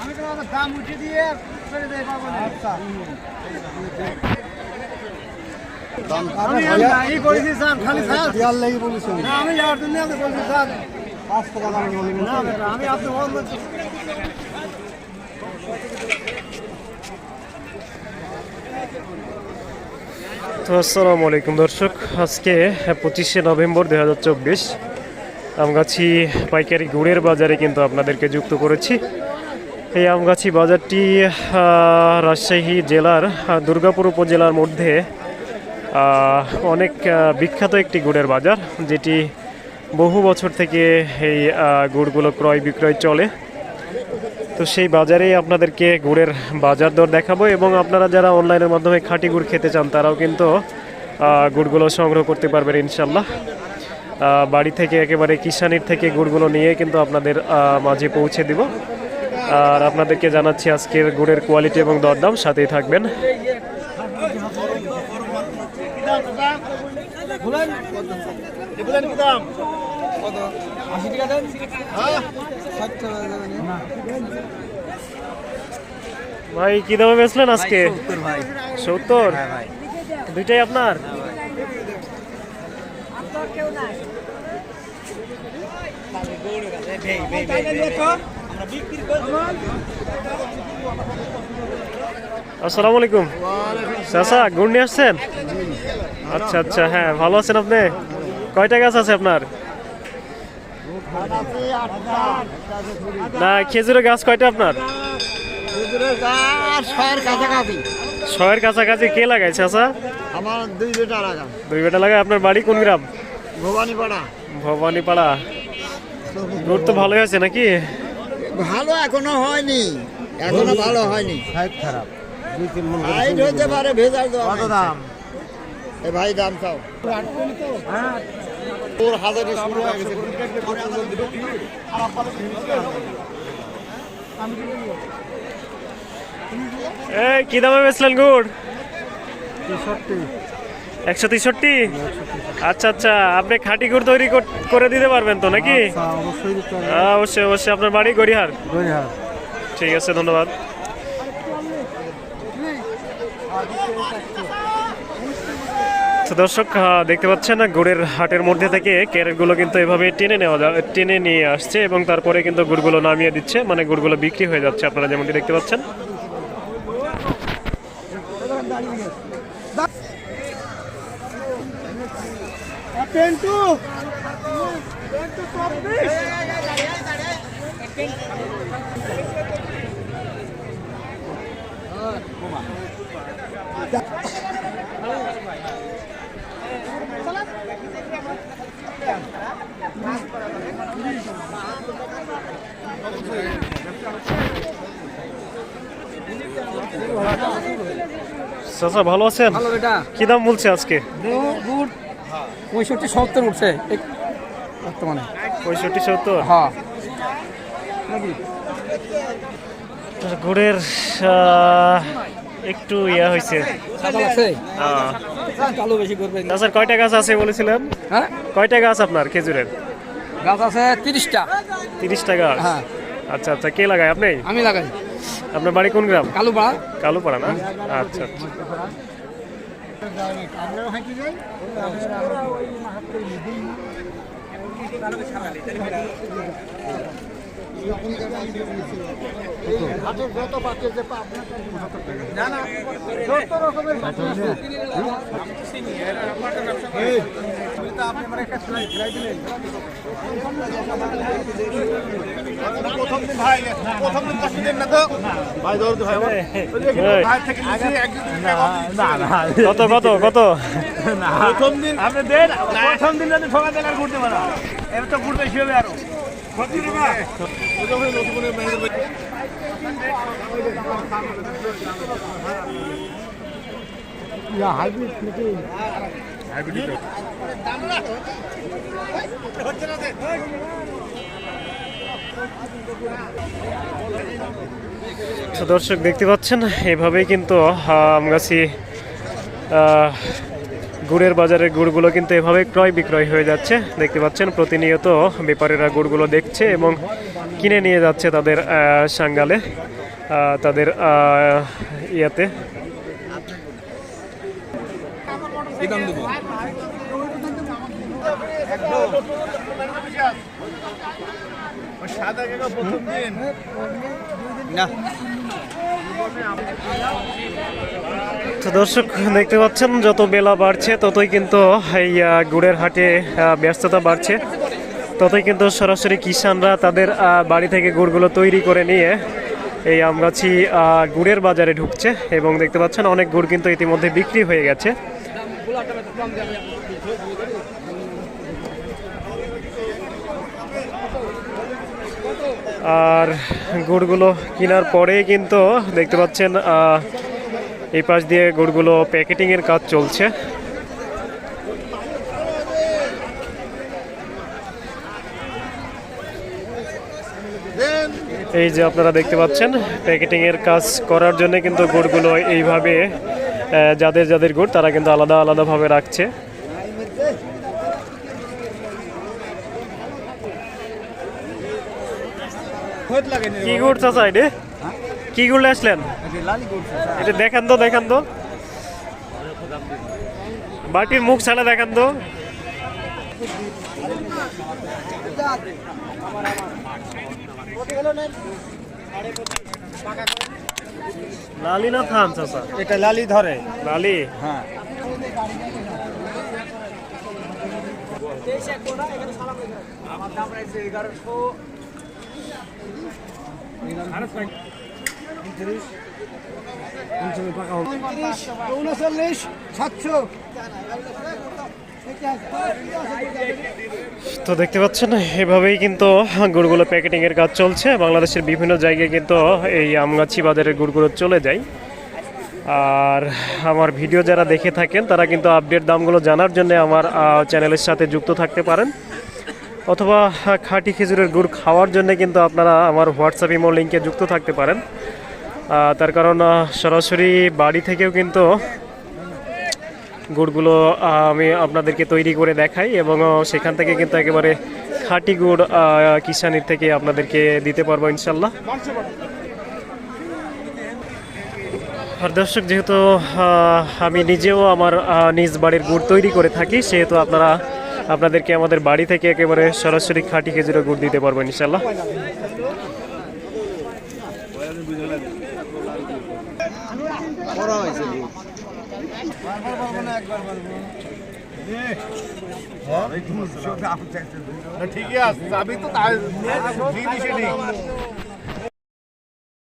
আমি তো দাম উঠে দিয়ে ছেড়ে দেয় পাবো আচ্ছা। আমি করেছি স্যার খালি স্যার। দেওয়ার লাগি বলেছেন। আমি যাওয়ার জন্য আপনি বলছি স্যার। পাঁচ টাকা দাম বলি না আমি আপনি বন্ধ তো আসসালামু আলাইকুম দর্শক। আজকে পঁচিশে নভেম্বর দুই হাজার চব্বিশ। আমগাছি পাইকারি গুড়ের বাজারে কিন্তু আপনাদেরকে যুক্ত করেছি। এই আমগাছি বাজারটি রাজশাহী জেলার দুর্গাপুর উপজেলার মধ্যে অনেক বিখ্যাত একটি গুড়ের বাজার, যেটি বহু বছর থেকে এই গুড়গুলো ক্রয় বিক্রয় চলে। তো সেই বাজারেই আপনাদেরকে গুড়ের বাজার দর দেখাবো এবং আপনারা যারা অনলাইনের মাধ্যমে খাঁটি গুড় খেতে চান, তারাও কিন্তু গুড়গুলো সংগ্রহ করতে পারবেন ইনশাল্লাহ। বাড়ি থেকে একেবারে কিষানির থেকে গুড়গুলো নিয়ে কিন্তু আপনাদের মাঝে পৌঁছে দিব। আর আপনাদেরকে জানাচ্ছি আজকের গুড়ের কোয়ালিটি এবং দরদাম। সাথেই থাকবেন। ভাই কি দামে বেচলেন আজকে? সত্তর দুইটাই আপনার? আসসালামু আলাইকুম। চাচা গুড় নিয়ে আসছেন? আচ্ছা আচ্ছা হ্যাঁ ভালো আছেন আপনি? কয়টা গাছ আছে আপনার? না খেজুরের গাছ কয়টা আপনার? ছয়ের কাছাকাছি। কে লাগায় চাচা? আমার দুই বেটা লাগা দুই বেটা লাগায়। আপনার বাড়ি কোন গ্রাম? ভবানীপাড়া। ভবানীপাড়া। গুড় তো ভালোই হয়েছে নাকি? ভালো এখনও হয়নি। এখনও ভালো হয়নি। সাইড খারাপ। দুই তিন মন হাইট হতে পারে ভেজাল কত দাম? এ ভাই দাম চাও। তোর হাজারে শুরু হয়ে গেছে। এই কি দামে বেচলেন গুড়? একশো তেষট্টি? আচ্ছা আচ্ছা আপনি খাঁটি গুড় তৈরি কর- দিতে পারবেন তো নাকি? আচ্ছা, অবশ্যই অবশ্যই আপনার বাড়ি গড়িহার ঠিক আছে ধন্যবাদ। দর্শক দেখতে পাচ্ছেন না গুড়ের হাটের মধ্যে থেকে ক্যারেটগুলো কিন্তু এভাবে টেনে নেওয়া টেনে নিয়ে আসছে এবং তারপরে কিন্তু গুড়গুলো নামিয়ে দিচ্ছে মানে গুড়গুলো বিক্রি হয়ে যাচ্ছে আপনারা যেমনটি দেখতে পাচ্ছেন। পেন্টু। চাচা ভালো আছেন? ভালো বেটা। কি দাম বলছে আজকে? পঁয়ষট্টি সত্তর উঠছে। বর্তমানে। পঁয়ষট্টি সত্তর? হ্যাঁ। আহ, একটু ইয়া হয়েছে করবে চাচার কয়টা গাছ আছে বলেছিলেন? হ্যাঁ? কয়টা গাছ আপনার খেজুরের? গাছ আছে তিরিশটা। তিরিশটা গাছ? হ্যাঁ। আচ্ছা আচ্ছা কে লাগায়? আপনি? আমি লাগাই। আপনার বাড়ি কোন গ্রাম? কালো পাড়া কালুপাড়া না? আচ্ছা আচ্ছা। আমরাও হাঁটি যাই আমরা ওই মাহাত্ম প্রথম দিন ভাই প্রথম দিন কষ্ট দিন না তো ভাই তো ভাই থেকে দিন। কত কত কত প্রথম দিন আপনি দেন প্রথম দিন যদি ঠকা দেন আর ঘুরতে পারা এবার তো ঘুরতে বেশি হবে আরও দর্শক দেখতে পাচ্ছেন এভাবেই কিন্তু আমগাছি গুড়ের বাজারে গুড়গুলো কিন্তু এভাবে ক্রয় বিক্রয় হয়ে যাচ্ছে। দেখতে পাচ্ছেন, প্রতিনিয়ত বেপারীরা গুড়গুলো দেখছে এবং কিনে নিয়ে যাচ্ছে তাদের সাঙ্গালে তাদের ইয়াতে। তো দর্শক, দেখতে পাচ্ছেন, যত বেলা বাড়ছে, ততই কিন্তু এই গুড়ের হাটে ব্যস্ততা বাড়ছে। ততই কিন্তু সরাসরি কিষানরা তাদের বাড়ি থেকে গুড়গুলো তৈরি করে নিয়ে এই আমগাছি গুড়ের বাজারে ঢুকছে এবং দেখতে পাচ্ছেন, অনেক গুড় কিন্তু ইতিমধ্যে বিক্রি হয়ে গেছে। আর গুড়গুলো কেনার পরেই কিন্তু দেখতে পাচ্ছেন এই পাশ দিয়ে গুড়গুলো প্যাকেটিংয়ের কাজ চলছে। এই যে আপনারা দেখতে পাচ্ছেন, প্যাকেটিংয়ের কাজ করার জন্য কিন্তু গুড়গুলো এইভাবে যাদের যাদের গুড় তারা কিন্তু আলাদা আলাদাভাবে রাখছে খোঁজ লাগে কি গুড় চাচা এটা? কি গুড় আসলেন? লালি এটা দেখান তো দেখান তো। বাটির মুখ ছাড়া দেখান তো। লালি না থান চাচা? এটা লালি ধরে। লালি? হ্যাঁ। তো দেখতে পাচ্ছেন, এভাবেই কিন্তু গুড়গুলো প্যাকেটিং এর কাজ চলছে। বাংলাদেশের বিভিন্ন জায়গায় কিন্তু এই আমগাছি বাজারের গুড়গুলো চলে যায়। আর আমার ভিডিও যারা দেখে থাকেন, তারা কিন্তু আপডেট দামগুলো জানার জন্য আমার চ্যানেলের সাথে যুক্ত থাকতে পারেন। অথবা খাঁটি খেজুরের গুড় খাওয়ার জন্য কিন্তু আপনারা আমার হোয়াটসঅ্যাপ ইমো লিঙ্কে যুক্ত থাকতে পারেন। তার কারণ সরাসরি বাড়ি থেকেও কিন্তু গুড়গুলো আমি আপনাদেরকে তৈরি করে দেখাই এবং সেখান থেকে কিন্তু একেবারে খাঁটি গুড় কিষানির থেকে আপনাদেরকে দিতে পারব ইনশাল্লাহ আর দর্শক, যেহেতু আমি নিজেও আমার নিজ বাড়ির গুড় তৈরি করে থাকি, সেহেতু আপনারা আপনাদেরকে আমাদের বাড়ি থেকে একেবারে সরাসরি খাঁটি খেজুরের গুড় দিতে পারব ইনশাল্লাহ ঠিকই আছে আমি তো